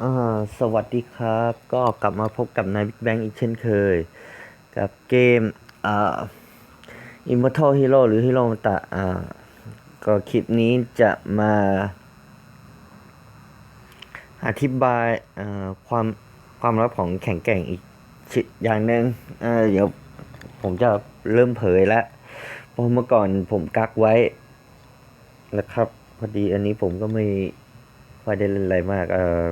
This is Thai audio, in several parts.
อ่าสวัสดีครับ ก็กลับมาพบกับนายบิ๊กแบงอีกเช่นเคย กับเกมอ่า Immortal Hero หรือ Hero มตะอ่าก็คลิปนี้จะมา อธิบายอ่าความความลับของแข็งแก่งอีกชิอย่างหนึ่งเอ่อเดี๋ยวผมจะเริ่มเผยแล้วเพราะเมื่อก่อนผมกักไว้ นะครับ พอดีอันนี้ผมก็ไม่ค่อยได้เล่นอะไรมาก เออ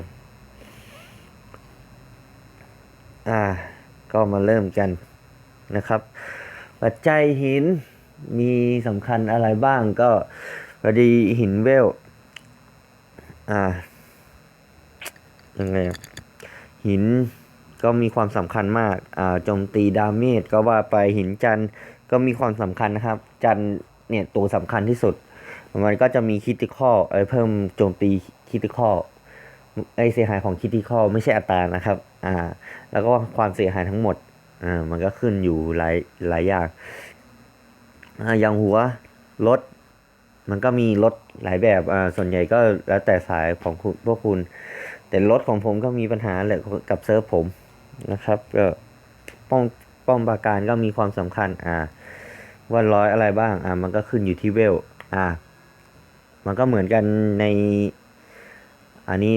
อ่า ก็มาเริ่มกันนะครับ ปัจจัยหินมีสำคัญอะไรบ้างก็พอดีหินเวล อ่า ยังไง หินก็มีความสำคัญมาก อ่าโจมตีดาเมจก็ว่าไปหินจันก็มีความสำคัญนะครับ จันเนี่ยตัวสำคัญที่สุด มันก็จะมีคิติคอลเอ้เพิ่มโจมตีคิติคอไอเสียหายของคิติคอไม่ใช่อัตรานะครับ อ่า แล้วก็ความเสียหายทั้งหมด อ่า มันก็ขึ้นอยู่หลายหลายอย่าง อ่า อย่างหัวรถ มันก็มีรถหลายแบบ อ่า ส่วนใหญ่ก็แล้วแต่สายของคุณพวกคุณ แต่รถของผมก็มีปัญหาแหละกับเซิร์ฟผมนะครับ ก็ป้องป้องปราการก็มีความสำคัญ อ่า ว่าร้อยอะไรบ้าง อ่า มันก็ขึ้นอยู่ที่เวล อ่า มันก็เหมือนกันใน อันนี้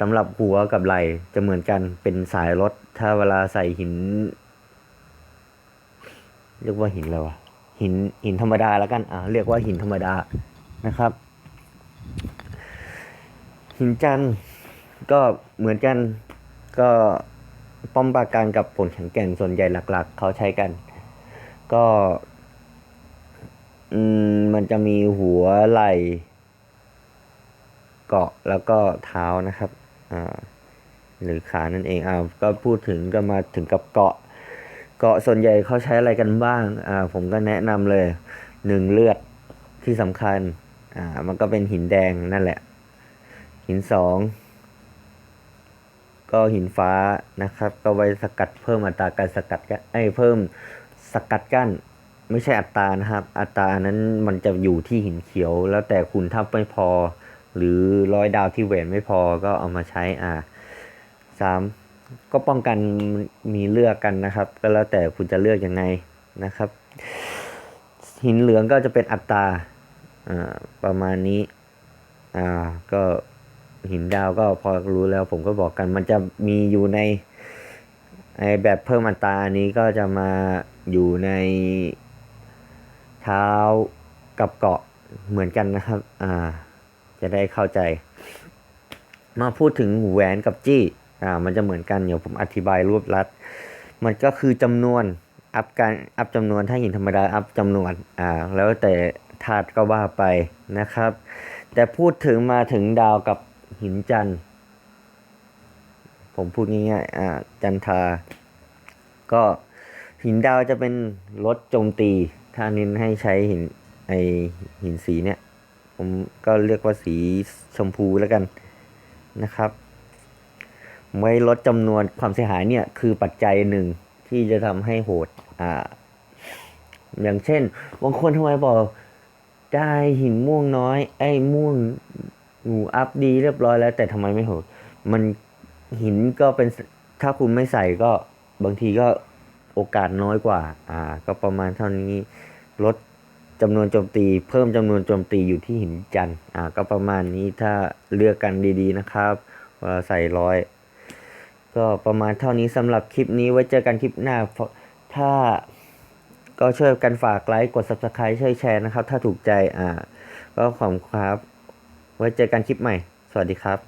สำหรับหัวกับไหล่จะเหมือนกันเป็นสายรถ ถ้าเวลาใส่หิน เรียกว่าหินอะไรวะหินหินธรรมดาแล้วกัน อ่า เรียกว่าหินธรรมดานะครับ หินจันทร์ก็เหมือนกันก็ป้อมปราการกับผลแข็งแกร่งส่วนใหญ่หลัก ๆ เขาใช้กัน ก็อืมมันจะมีหัวไหล่ เกาะแล้วก็เท้านะครับ หรือขานั่นเองอ่าก็พูดถึงก็มาถึงกับเกาะ เกาะส่วนใหญ่เขาใช้อะไรกันบ้างอ่าผมก็แนะนำเลยหนึ่งเลือดที่สำคัญอ่ามันก็เป็นหินแดงนั่นแหละ หินสองก็หินฟ้านะครับ ก็ไว้สกัดเพิ่มอัตราการสกัดกันไอ้เพิ่มสกัดกั้นไม่ใช่อัตรานะครับ อัตรานั้นมันจะอยู่ที่หินเขียว แล้วแต่คุณถ้าไม่พอ หรือร้อยดาวที่แหวนไม่พอก็เอามาใช้อ่าสามก็ป้องกันมีเลือกกันนะครับ ก็แล้วแต่คุณจะเลือกยังไงนะครับ หินเหลืองก็จะเป็นอัตราอ่าประมาณนี้อ่าก็หินดาวก็พอรู้แล้วผมก็บอกกัน มันจะมีอยู่ในไอแบบเพิ่มอัตราอันนี้ก็จะมาอยู่ในเท้ากับเกาะเหมือนกันนะครับ อ่า จะได้เข้าใจ มาพูดถึงแหวนกับจี้อ่ามันจะเหมือนกันเดี๋ยวผมอธิบายรวบรัด มันก็คือจำนวนอัพการอัพจำนวนถ้าหินธรรมดาอัพจำนวนอ่าแล้วแต่ธาตุก็ว่าไปนะครับ แต่พูดถึงมาถึงดาวกับหินจันทร์ผมพูดง่ายๆอ่าจันทา ก็หินดาวจะเป็นลดโจมตี ถ้าเน้นให้ใช้หินไอหินสีเนี่ย ผมก็เรียกว่าสีชมพูแล้วกันนะครับไว้ลดจำนวนความเสียหายเนี่ยคือปัจจัยหนึ่งที่จะทำให้โหดอ่าอย่างเช่นบางคนทำไมบอกได้หินม่วงน้อย ไอ้ม่วงหนูอัพดีเรียบร้อยแล้ว แต่ทำไมไม่โหด มันหินก็เป็นถ้าคุณไม่ใส่ก็บางทีก็โอกาสน้อยกว่า อ่า ก็ประมาณเท่านี้ลด จำนวนโจมตี เพิ่มจำนวนโจมตีอยู่ที่หินจันอ่าก็ประมาณนี้ถ้าเลือกกันดีๆนะครับวลาใส่ร้อยก็ประมาณเท่านี้สำหรับคลิปนี้ไว้เจอกันคลิปหน้า ถ้าก็ช่วยกันฝากไลค์กด subscribe ช่วยแชร์นะครับ ถ้าถูกใจอ่าก็ขอบคุณครับ ไว้เจอกันคลิปใหม่ สวัสดีครับ